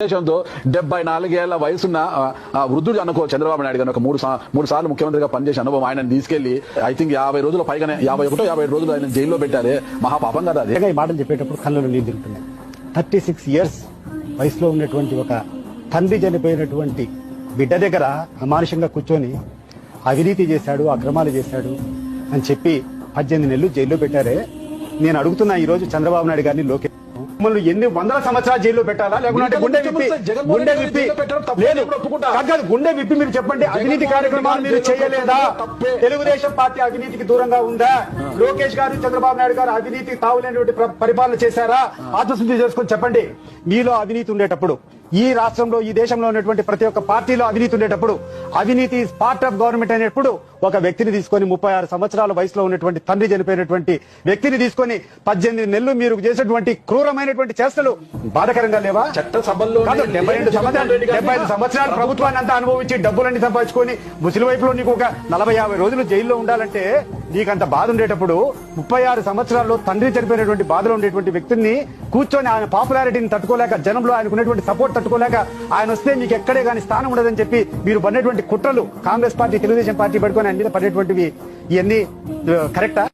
ఉద్దేశంతో డెబ్బై నాలుగేళ్ళ వయసున్న ఆ, వృద్ధుడు అనుకో చంద్రబాబు నాయుడు గారు ఒక మూడు మూడు సార్లు ముఖ్యమంత్రిగా పనిచేసే అనుభవం ఆయన తీసుకెళ్ళి ఐ థింక్ యాభై రోజుల పైగానే యాభై ఒకటో యాభై ఏడు రోజులు ఆయన జైల్లో పెట్టారే. మహాపాపం కదా అది. ఈ మాటలు చెప్పేటప్పుడు కళ్ళలో నీళ్ళు తిరుగుతున్నాయి. థర్టీ సిక్స్ ఇయర్స్ వయసులో ఉన్నటువంటి ఒక తండ్రి చనిపోయినటువంటి బిడ్డ దగ్గర అమానుషంగా కూర్చొని అవినీతి చేశాడు అక్రమాలు చేశాడు అని చెప్పి పద్దెనిమిది నెలలు జైల్లో పెట్టారే. నేను అడుగుతున్నా ఈ రోజు చంద్రబాబు నాయుడు గారిని లోకేష్ మమ్మల్ని ఎన్ని వందల సంవత్సరాలు జైల్లో పెట్టాలా? లేకుంటే గుండె విప్పి గుండె విప్పి లేదు. కాదు, గుండె విప్పి మీరు చెప్పండి. అవినీతి కార్యక్రమాలు మీరు చేయలేదా. తెలుగుదేశం పార్టీ అవినీతికి దూరంగా ఉందా? లోకేష్ గారు చంద్రబాబు నాయుడు గారు అవినీతి తావులేనటువంటి ప్ర- పరిపాలన చేశారా? ఆత్మశుద్ధి చేసుకొని చెప్పండి. మీలో అవినీతి ఉండేటప్పుడు ఈ రాష్ట్రంలో ఈ దేశంలో ఉన్నటువంటి ప్రతి ఒక్క పార్టీలో అవినీతి ఉండేటప్పుడు అవినీతి పార్ట్ ఆఫ్ గవర్నమెంట్ అనేటప్పుడు ఒక వ్యక్తిని తీసుకొని ముప్పై ఆరు సంవత్సరాల వయసులో ఉన్నటువంటి తండ్రి చనిపోయినటువంటి వ్యక్తిని తీసుకొని పద్దెనిమిది నెలలు మీరు చేసేటువంటి క్రూరమైనటువంటి చేష్టలు బాధకరంగా లేవా? చట్టసభల్లో కాదు, డెబ్బై రెండు సంవత్సరాలు డెబ్బై ఐదు సంవత్సరాలు ప్రభుత్వాన్ని అంతా అనుభవించి డబ్బులన్నీ సంపాదించుకొని ముసలి వైపులో నీకు ఒక నలభై యాభై రోజులు జైల్లో ఉండాలంటే నీకంత బాధ ఉండేటప్పుడు ముప్పై ఆరు సంవత్సరాల్లో తండ్రి చనిపోయినటువంటి బాధలో ఉండేటువంటి వ్యక్తిని కూర్చొని ఆయన పాపులారిటీని తట్టుకోలేక జనంలో ఆయనకు ఉన్నటువంటి సపోర్ట్ తట్టుకోలేక ఆయన వస్తే మీకు ఎక్కడే కానీ స్థానం ఉండదని చెప్పి మీరు పడినటువంటి కుట్రలు కాంగ్రెస్ పార్టీ తెలుగుదేశం పార్టీ పడుకొని ఆయన మీద పడేటువంటివి ఇవన్నీ కరెక్టా